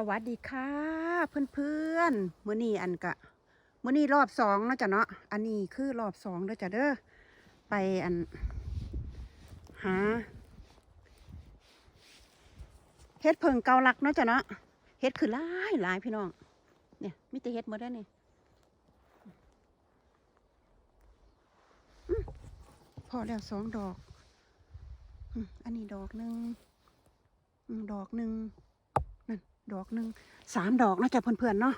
สวัสดีค่ะเพื่อนๆมื้อนี้อันกะมื้อนี้รอบสองเนาะจ้ะเนาะอันนี้คือรอบสองเด้อจ้ะเด้อไปอันหาเฮ็ดเพิงเกาลักเนาะจ้ะเนาะเฮ็ดคือหลายหลายพี่น้อง เนี่ยมีแต่เฮ็ดหมดแล้นี่อืมพอแล้วสองดอกอันนี้ดอกหนึ่งดอกหนึ่ง ดอกหนึ่งสามดอกนะจ๊ะเพื่อนๆเนาะ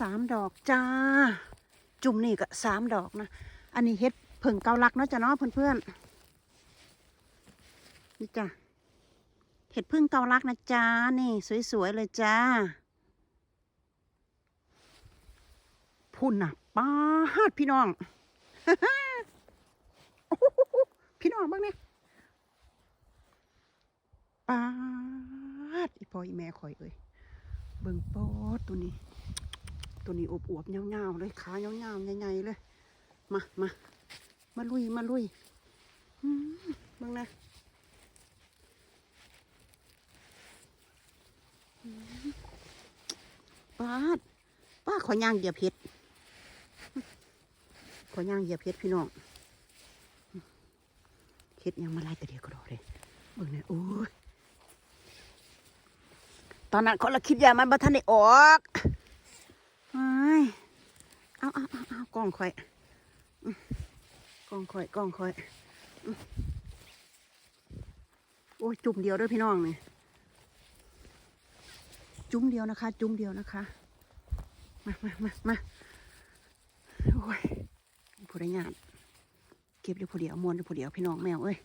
สามดอกจ้า จุ่มนี่ก็สามดอกนะ อันนี้เฮ็ดเผิ่งเกาลักเนาะจ้ะเนาะเพื่อนๆนี่จ้ะเห็ดพึ่งเกาลักนะจ้านี่ สวยๆเลยจ้าพุ่นน่ะป้าดพี่น้อง พี่น้องบ้างเนี่ย ปาดอีพ่ออีแม่คอยเอ้ยเบิ่งปอดตัวนี้ ตัวนี้อวบๆเงาๆเลยขาเงาๆใหญ่ๆเลย มามามาลุยมาลุยเบิ่งนะอืมปาดป้าขอย่างเหยียบเห็ดขอย่างเหยียบเห็ดพี่น้องเห็ดยังมาไล่แต่เดียวก็รอเลยเบิ่งเนี่ยโอ้ย ตอนนั้นคนละคิดยามันบ่ทันได้ออกเอ้ยเอาเอาเอาเอากล้องข่อยกล้องข่อยกล้องข่อย โอ้ยจุ่มเดียวด้วยพี่น้องเนี่ยจุ่มเดียวนะคะ จุ่มเดียวนะคะ มามามามาโอ้ยผู้ใดงานเก็บเดียวผู้เดียวมวนเดียวผู้เดียวพี่น้องแมวเอ้ย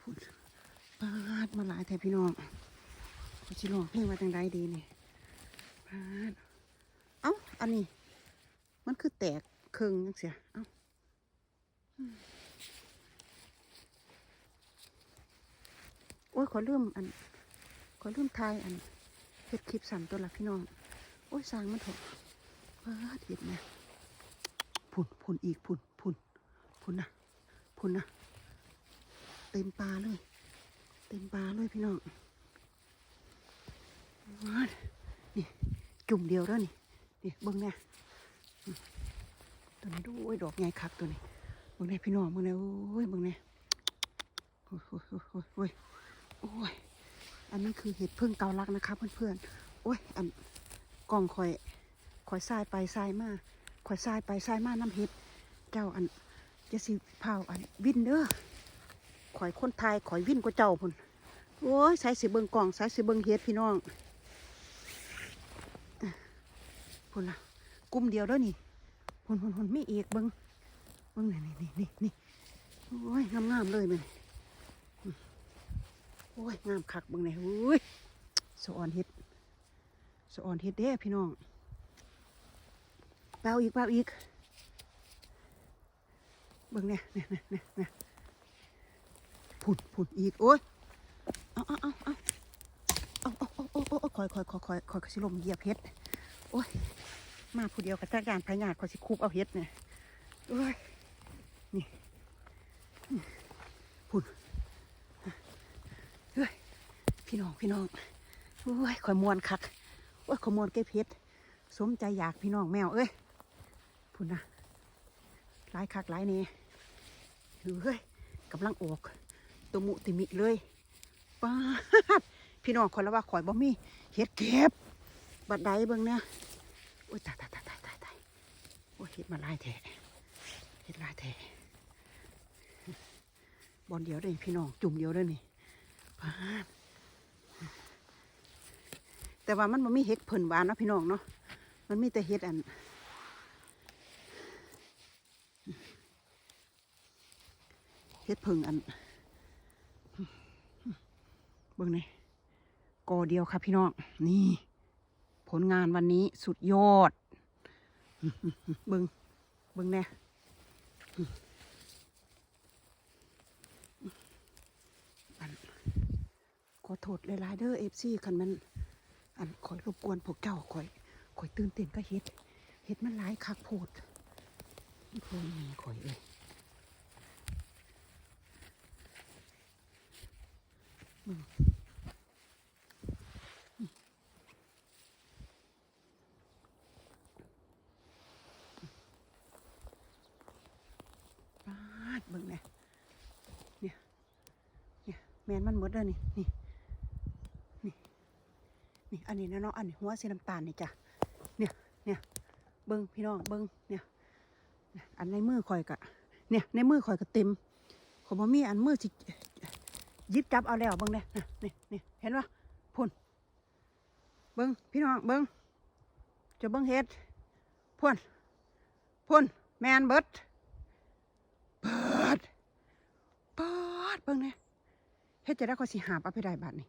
พูด ปาดมาหลายแต่พี่น้องเขาชิลองเพลงมาจังไดดีนี่ปาดเอ้า อันนี้ มันคือแตกเครึ่งยังเสีย เอ้าโอ้ยขอเริ่มอัน ขอเริ่มทายอันเฮ็ดคลิปสั่นตัวละพี่น้อง โอ้ยสร้างมันเถอะปาดเห็ดเนี่ยพุ่นพุ่นอีกพุ่นพุ่นพุ่นนะพุ่นนะเต็มปลาเลย เต็มปลาเลยพี่น้องว้าดนี่จุ่มเดียวแล้วนี่นี่เบิ้งเนี่ยตัวนี้ดูโอ้ยดอกใหญ่คักตัวนี้เบิ้งเนี่ยพี่น้องเบิ้งเนี่ยโอ้ยเบิ้งเนี่ยอ้ยโอ้ยโอ้ยโอ้ยโอ้ยโอ้ยอันนี้คือเห็ดพึ่งเกาลักนะคะเพื่อนๆโอ้ยอันกล่องคอยคอยทรายไปทรายมาคอยทรายไปทรายมาน้ำเห็ดเจ้าอันจะสิเผาอันวินเด้อ ข่อยคนไทยข่อยวิ่นก็เจ้าพุ่นโอ้ยใส่สิเบิงกล่องใส่สิเบิงเฮ็ดพี่น้องพุ่นล่ะกลุ่มเดียวเด้อนี่พุ่นพุ่นพุ่นไม่เอกเบิงเบิงนี่นี่นี่นี่นี่โอ้ยงามงามเลยมันอืมโอ้ยงามคักเบิงนี่โอ้ยสะออนเฮ็ดสะออนเฮ็ดเด้พี่น้องเปล่าอีกเปล่าอีกเบิงเนี่ยเนี่ยเนี่ยเนี่ย ผุดผุดอีก โอ้ยเอาเอาเอาเอาเอาเอาเอาเอาเอาคอยคอยคอยคอยคอยสิลมเหยียบเฮ็ดโอ้ยมาผู้เดียวกับจ้างานพญาติคอยสิคูบเอาเฮ็ดเนี่ยโอ้ยนี่ผุดเฮ้ยพี่น้องพี่น้องโอ้ยคอยมวนคักโอ้ยขอยมวนเก็บเฮ็ดสมใจอยากพี่น้องแมวเอ้ยพุ่นะหลายคักหลายเนี่ยเฮ้ยกำลังออก ตัวมุติมิเลยป้าพี่น้องคนละว่าข่อยบ่มีเฮ็ดเก็บ บัดใดเบิ่งเนี่ยโอ้ยตายตายตายตายตายตายโอ้ยเฮ็ดมาลายแท้เฮ็ดลายแท้บอลเดียวเลยพี่น้องจุ่มเดียวเลยนี่ป้าแต่ว่ามันบ่มีเฮ็ดเพิ่นหวานนะพี่น้องเนาะมันมีแต่เฮ็ดอันเฮ็ดเพิ่งอัน บิ่งนี่กอเดียวครับพี่น้อง นี่ ผลงานวันนี้สุดยอด เบิ่งเบิ่งแน่ขอถทษลายเด้อเอฟซีคันมัน อันคอยรบกวนพวกเจ้าคอยคอยตื่นเต้นก็เฮ็ดเฮ็ดมันหลายคักโพดโพดมีคอยเลยอืม ดเบิ่งเนี่ยเนี่ยเนี่ยแมนมันหมดแล้วนี่นี่นี่นี่อันนี้นะเนาะอันนี้หัวสีน้ำตาลนี่จ้ะเนี่ยเนี่ยเบิ่งพี่น้องเบิ่งเนี่ยอันในมือข่อยกะเนี่ยในมือข่อยก็เต็มขอบมีอันมือสิยิบจับเอาแล้วเบิ่งเนี่ยน่ะนี่นี่เห็นปะพุ่นเบิ่งพี่น้องเบิ่งจะเบิ่งเฮ็ดพุ่นพุ่นแมนเบิดเปิดเปิด เบิ่งเนี่ยเฮ็ดจะได้ข้อยสิหามเอาไปได้บาดนี้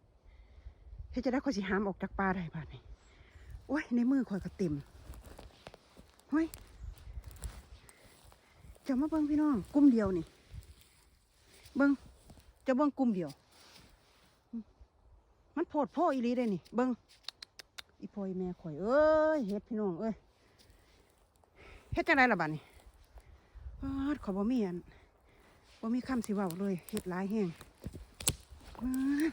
เฮ็ดจะได้ข้อยสิหามออกจากป่าได้บาดนี้โอ้ยในมือข่อยก็เต็มเฮ้ยจะมาเบิ่งพี่น้องกลุ่มเดียวนี่ เบิ่งจะเบิ่งกลุ่มเดียว มันโพดโพอีหลีได้นี่ เบิ่งอีพ่ออีแม่ข่อยเอ้ยเฮ็ดพี่น้องเอ้ยเฮ็ดจังไดล่ะบัดนี้าขอบ่มีอัน บ่ามีคำสิว้าเลยเฮ็ดหลายแห้งปาด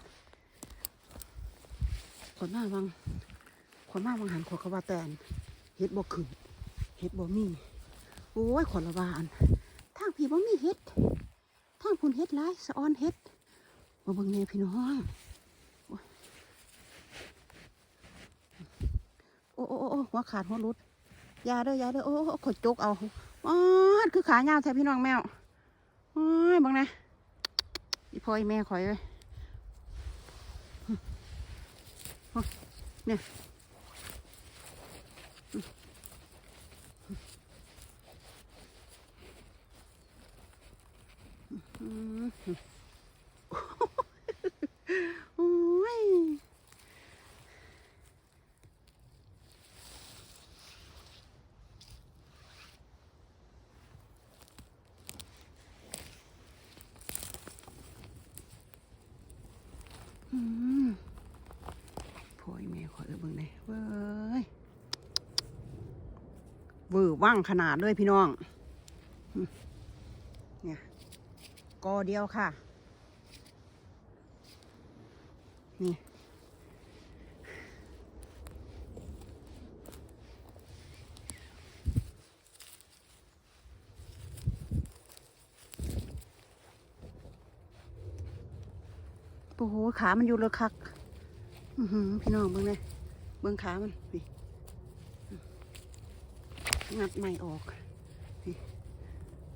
ขอยมาวังขอยมาวังหันขอยก็ว่าแตนเฮ็ดบ่ขึ้นเฮ็ดบ่มีโอ้ยขอยละวานทางพี่บ่มีเฮ็ดทางพุ่นเฮ็ดหลายสะออนเฮ็ดบ่เบิ่งแน่พี่น้องโอ้โอ้โอ้หัวขาดหัวหลุดยาเด้อยาเด้อโอ้ขอยจกเอาอ๋อคือขายาวใช่พี่น้องแมว อ้ยบังนะอีพ่ออีแม่คอยเลยเนี่ยอืมอ้ย อืม พ่อยแม่ขอยเออเบิ่งเลยเว้ยเวอร์ว่างขนาดเลยพี่น้อง เนี่ยกอเดียวค่ะ ขามันอยู่เลยคักพี่น้องเบิ่งเลยเบิ่งขามันนี่งัดไม่ออกนี่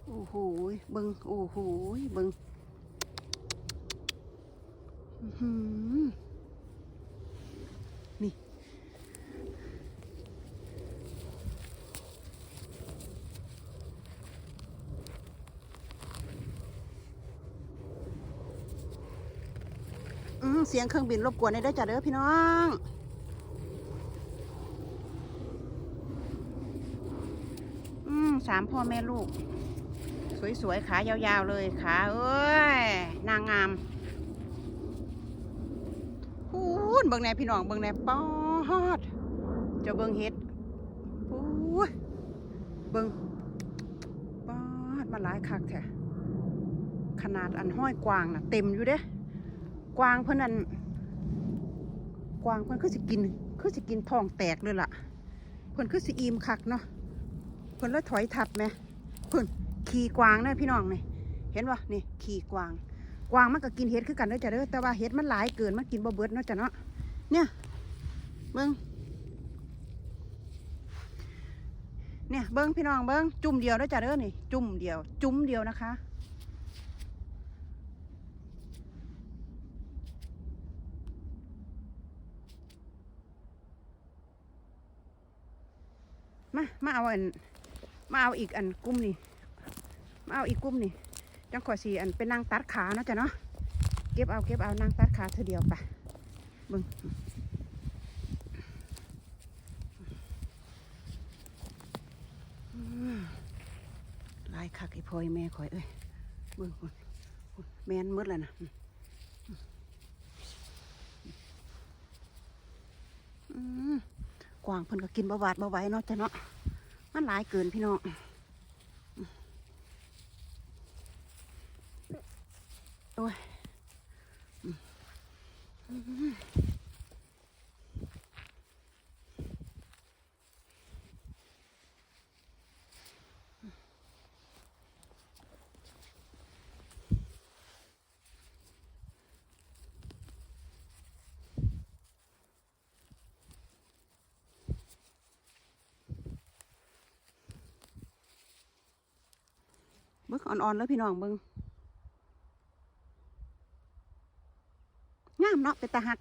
โอ้โหเบิ่งโอ้โหเบิ่งอื้อหือนี่ อืมเสียงเครื่องบินรบกวนได้ด้จ้ะเด้อพี่น้องอืมสามพ่อแม่ลูก สวยๆขายาวๆเลยขาเอ้ยนางงามพูนเบิ่งแน่พี่น้องเบิ่งแน่ปอดเจะเบิ่งเฮ็ดพูดเบิ่งปอดมาหลายคักแท้ขนาดอันห้อยกวางน่ะเต็มอยู่เด้ กวางเพิ่นนั่นกวางเพิ่นคือสิกิน คือสิกินท้องแตกเลยล่ะ เพิ่นคือสิอิ่มคักเนาะเพิ่นเลยถอยทับไหมเพิ่นขี่กวางนะพี่น้องนี่เห็นปะนี่ขี่กวาง กวางมันก็กินเห็ดคือกันเด้อจ้ะเด้อแต่ว่าเห็ดมันหลายเกินมันกินบ่เบิดเนาะจ้ะเนาะเนี่ยเบิ้งเนี่ยเบิ้งพี่น้องเบิ้งจุ่มเดียวเด้อจ้ะเด้อนี่ จุ่มเดียว จุ่มเดียวนะคะ มามาเอาอันมาเอาอีกอันกลุ่มนี่มาเอาอีกกลุ่มนี่จังขอสีอันเป็นนางตัดขาเนาะจ้ะเนาะเก็บเอาเก็บเอานางตัดขาเธอเดียวไปเบึงลายคักไอ้พลอยแม่คอยเอ้ยบึงคุณคุณแม่นมืดแล้วนะอืมอืม กวางเพิ่นก็กินบะหวาดบาไหว้เนาะจ้ะเนาะมันหลายเกินพี่น้องโอ้ย บิ่งอ่อนๆแล้วพี่น้องเบิ่งงามเนาะเป็นตาหัก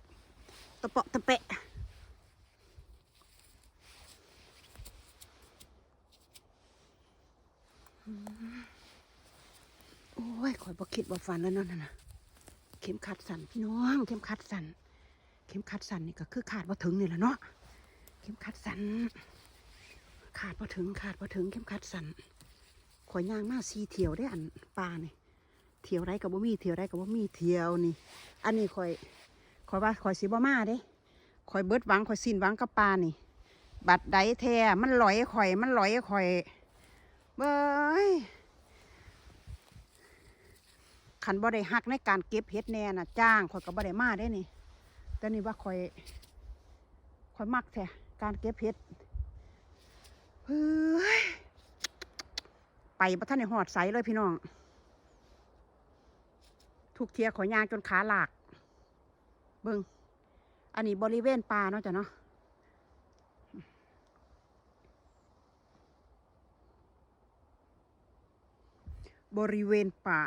ตะเปาะตะเปะโอ้ยข่อยบ่คิดบ่ฝันแล้วเนั่นน่ะนะเข็มขัดสั่นพี่น้อง เข็มขัดสั่นเข็มขัดสั่นนี่ก็คือขาดบ่ถึงนี่แหละเนาะ เข็มขัดสั่นขาดบ่ถึงขาดบ่ถึง เข็มขัดสั่น ข่อยย่างมาสีเทียวได้อันปลาเนี่ยเทียวไรกับบ่มีเทียวไรกับบ่มีเทียวนี่ อันนี้ข่อยข่อยว่าข่อยสิบ่มาเด้ข่อยเบิดหวังข่อยสิ้นหวังกับปลานี่ บัดใดแท้มันลอยข่อย มันลอยข่อยเบ้ยขันบ่ได้หักในการเก็บเห็ดแน่น่ะจ้างข่อยก็บ่ได้มาได้นี่แต่นี่ว่าข่อยข่อยมักแท้การเก็บเห็ดเฮ้ย ไปประท่านในหอดใสเลยพี่น้องทุกเทียขอยางจนขาหลาก เบิงอันนี้บริเวณป่าเนาะจ้ะเนาะบริเวณป่า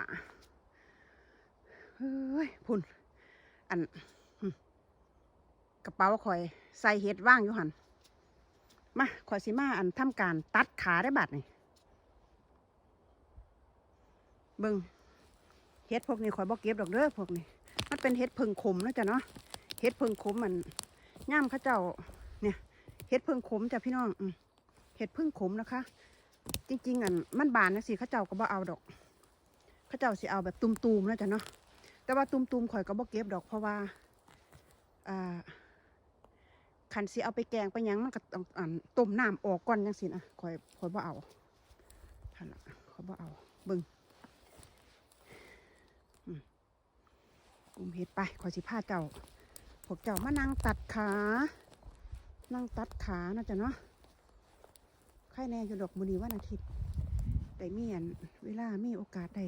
เฮ้ย พุ่น อัน กระเป๋าข่อย ใส่เห็ดว่างอยู่หัน มาข่อยสิมาอันทำการตัดขาได้บัดนี่ เบิ่งเฮ็ดพวกนี้ข่อยบ่เก็บดอกเด้อพวกนี้ มันเป็นเฮ็ดเพิงขมนะจ้ะเนาะเฮ็ดเพิงขมมันย่ามเขาเจ้าเนี่ยเฮ็ดเพิงขมจ้ะพี่น้องเฮ็ดเพิงขมนะคะ จริง ๆอันมันบานนะสิเขาเจ้าก็บ่เอาดอกเขาเจ้าสิเอาแบบตุ่มๆนะจ้ะเนาะแต่ว่าตุ่มๆข่อยก็บ่เก็บดอกเพราะว่าอ่าคันสิเอาไปแกงไปยังมันก็ต้องอันต้มน้ำออกก่อนจังซี่นะข่อยข่อยบ่เอาหั่นล่ะข่อยบ่เอาเบิ่ง กลุ่มเห็ดไปขอสิพาเจ้าพวกเจ้ามานั่งตัดขา นั่งตัดขานะจ๊ะเนาะใครแน่อยู่ดอกมือนีวันอาทิตย์แต่มีอันเวลามีโอกาสได้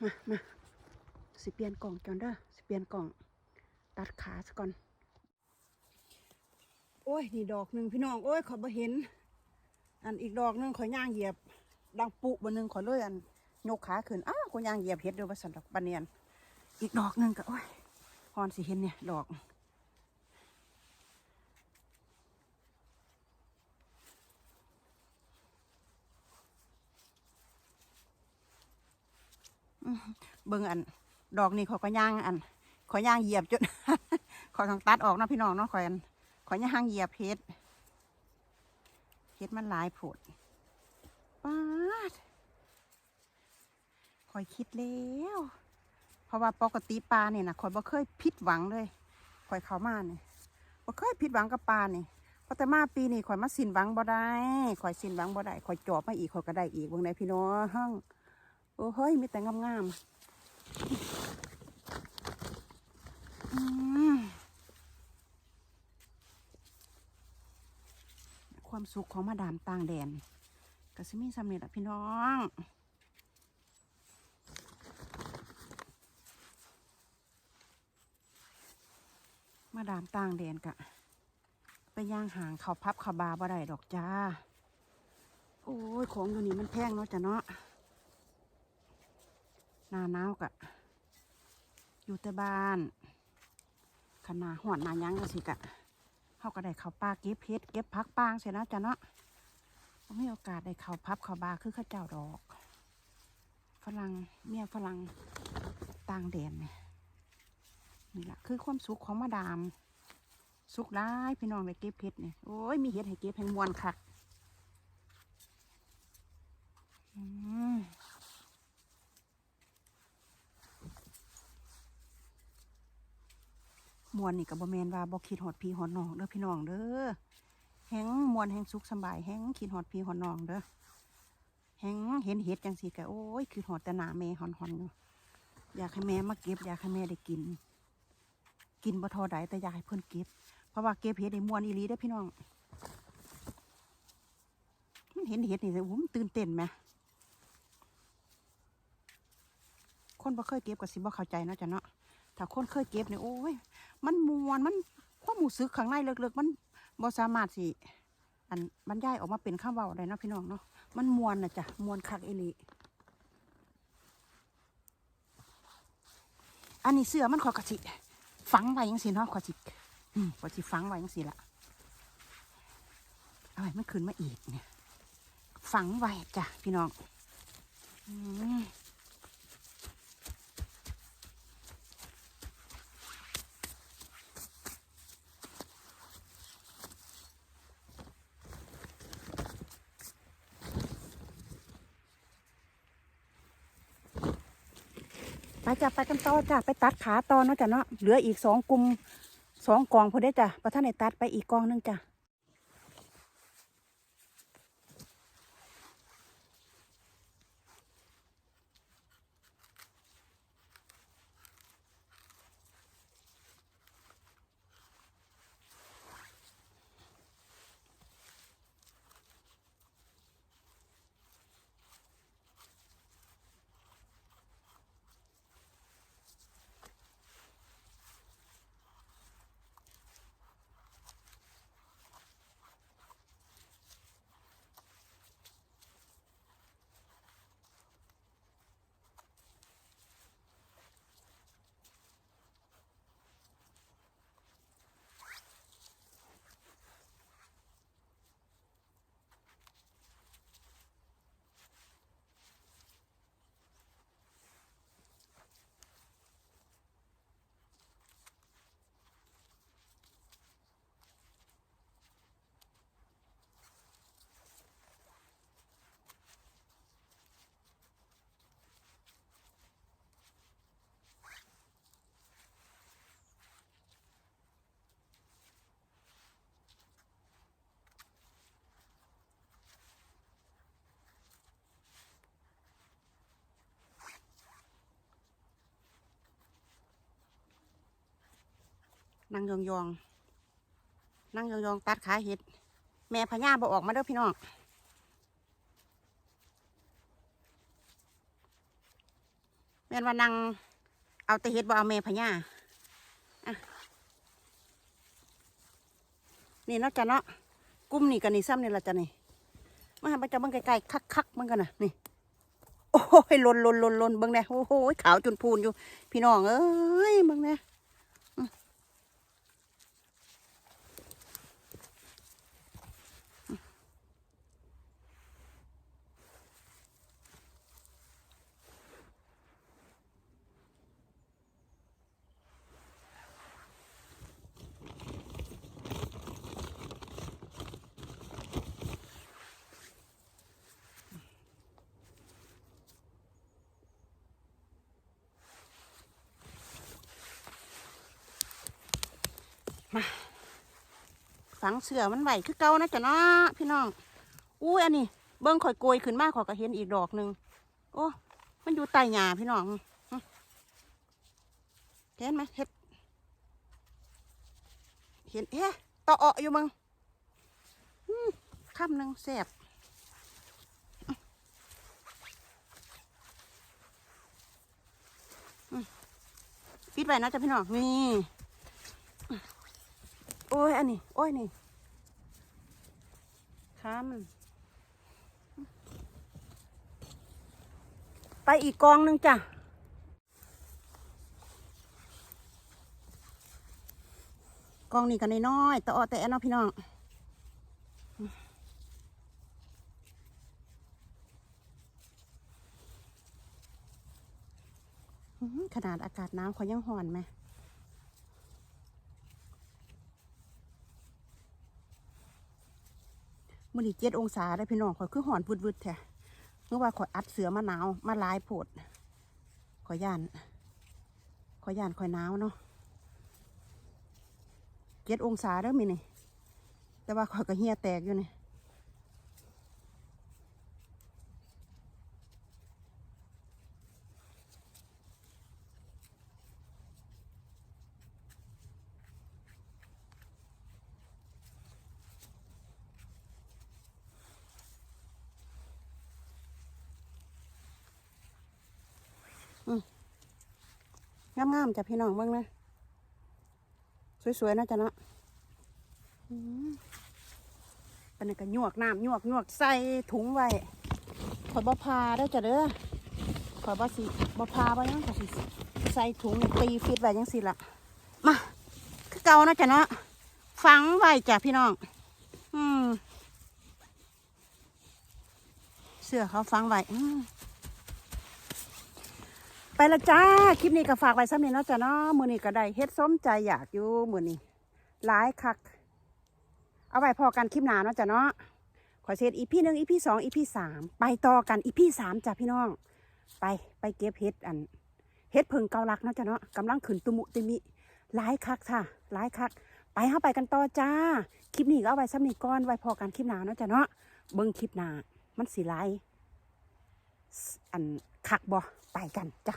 มามาสิเปลี่ยนกล่องจอนเด้อสิเปลี่ยนกล่อง ตัดขาซะก่อน โอ้ย นี่ดอกหนึ่งพี่น้อง โอ้ยขอบ่เห็น อันอีกดอกหนึ่งขอย่างเหยียบ ดังปุบนหนึ่งขอเลยอัน ยกขาขึ้นอ้าวกูย่างเหยียบเห็ดเดียว่าสันดอกบานเนียน อีกดอกหนึ่งก็โอ้ยฮอนสิเห็นเนี่ย ดอก เบิ่งอัน ดอกนี่ขาก็ย่างอัน ขอย่างเหยียบจนขอทางตัดออกนะพี่น้องเนาะขอยอันขอย่างเหยียบเห็ดเห็ดมันหลายผุดป้าด อยคิดแล้วเพราะว่าปกติปลาเนี่ยนะคอยบ่เคยผิดหวังเลยคอยเขามาเนี่ยบ่เคยผิดหวังกับปลาเนี่ยพราะแต่มาปีนี้คอยมาสินหวังบ่ได้คอยสินหวังบ่ได้คอยจอบมาอีกคอยก็ได้อีกเบางในพี่น้องโอ้เฮ้ยมีแต่งามๆความสุขของมาดามต่างแดนก็สิมีสำเร็จละพี่น้อง มาดามต่างแดนกะ ไปย่างหางเขาพับเขาบาบ่ได้ดอกจ้า โอ้ย ของอยู่นี่มันแพงเนาะจ้ะเนาะหนาหนาวกะ อยู่แต่บ้านขนาหอดนายังก็สิกะเขาก็ได้เขาปลาเก็บเพชรเก็บพักปางเสียนะจ้ะเนาะบ่มีโอกาสได้เขาพับเขาบาคือข้าเจ้าดอก ฝรั่งเมียฝรั่งต่างแดนเนี่ย นี่แหละคือความสุขของมาดาม สุขร้ายพี่น้องได้เก็บเห็ดเนี่ยโอ้ยมีเห็ดให้เก็บแห่งมวนค่ะอืมมวนนี่กับบแมนว่าบอคิดหอดพีหอดนองเด้อพี่น้องเด้อแห้งมวนแห้งสุขสบายแห้งคิดหอดพีหอดนองเด้อแห้งเห็นเห็ดจังสิกะโอ้ยคือหอดแต่หนาเม่หอนหอนอยู่อยากให้แม่มาเก็บอยากให้แม่ได้กิน กินบ่ทอใดแต่อยากให้เพิ่นเก็บ เพราะว่าเก็บเห็ดได้มวนอีหลีเด้พี่น้อง มันเห็นเห็ดนี่โอ้โหมันตื่นเต้นไหม คนบ่เคยเก็บก็สิบ่เข้าใจเนาะจ้ะเนาะ ถ้าคนเคยเก็บเนี่ยโอ้ย มันมวนมันความรู้สึกข้างในเลึกๆมันบ่สามารถสิ อันบรรยายออกมาเป็นคำเว้าได้เนะพี่น้องเนาะ มันมวนนะจ้ะมวนคักอีหลีอันนี้เสื้อมันขอกระสิ ฟังไว้ยังสิเนาะขอจิอืมขอจิฟังไว้ยังสิละอะไรมันขึ้นมาอีกเนี่ย ฝังไว้จ้ะพี่น้อง อืม ไปจ้ะไปกันต่อจ้ะไปตัดขาต่อเนาะจ้ะเนาะเหลืออีกสองกลุ่มสองกองพอได้จ้ะประท่านในตัดไปอีกกองหนึงจ้ะ นั่งยองๆนั่งยองๆตัดขาเห็ด แม่พญาบอกออกมาเด้อพี่น้องแม่นว่านั่งเอาแต่เห็ดบ่เอาแม่พญาอะนี่เนาะจ้ะเนาะกุ้มนี่กันนี่ซ้ำนี่ละจ้ะนี่มาห้มันจะเบิ่งไกลๆคักๆมันกันนะนี่โอ้ยลนลนลนลนเบิ่งแน่โอ้โหขาวจนพูนอยู่ พี่น้องเอ้ยเบิ่งแน่ ฝังเสือมันไหวคือเก่านะจ๊ะเนาะพี่น้องอุ้ยอันนี้ เบิ้งข่อยโกยขึ้นมาข่อยก็เห็นอีกดอกหนึ่งโอ้มันอยู่ใต้หญ้าพี่น้องเห็นไหมเห็ดเห็นเฮ้ต่อออยู่มึงอืมคำหนึ่งแสบปิดไปนะจ๊ะพี่น้องนี่ โอ้ยอันนี้ โอ้ยนี่ขามันไปอีกกองหนึงจ้ะกองนี้กันน้อยๆต่อแต่เนาะพี่น้องขนาดอากาศนาวเขายังห่อนไหม มื่อนี้เจ็ดองศาได้พี่น้องข่อยคือหอนวืดๆแท้เมื่อว่าข่อยอัดเสือมาหนาวมาลายโผดข่อยย่านข่อยย่านข่อยหนาวเนาะเจ็ดองศาเด้อมีนี่แต่ว่าข่อยก็เหี่ยแตกอยู่นี่ งามๆจ้ะพี่น้องเบิ่งนะสวยๆนะจ๊ะเนาะอืมปานก็หยวกน้ำหยวกหยวกใส่ถุงไว้ขอยบ่พาได้จ้ะเด้อขอยบ่สิบ่พาบ่หยังขอยสิใส่ถุงตีฟิตไว้จังซี่ล่ะมาคือเก่านะจ๊ะเนาะฝังไว้จ้ะพี่น้อง อืมเสื้อเขาฟังไว้อืม ไปละจ้า คลิปนี้ก็ฝากไว้ซ้ำนี้เนาะจ้ะเนาะมือนี้ก็ได้เฮ็ดส้มใจอยากอยู่มือนี้หลายคัก เอาไว้พอกันคลิปหน้าเนาะจ้ะเนาะขอเช็ดอีพี่หนึ่งอีพี่สองอีพี่สามไปต่อกันอีพี่สามจ้ะพี่น้อง ไปไปเก็บเฮ็ดอันเฮ็ดเพิงเกาลักเนาะจ้ะเนาะกำลังขึ้นตุมุติมิหลายคักค่ะหลายคัก ไปเข้าไปกันต่อจ้า คลิปนี้ก็เอาไว้ซ้ำนี้ก่อนไว้พอกันคลิปหน้าเนาะจ้ะเนาะเบิ่งคลิปหน้ามันสีลายอันคักบ่ ไปกันจ้ะ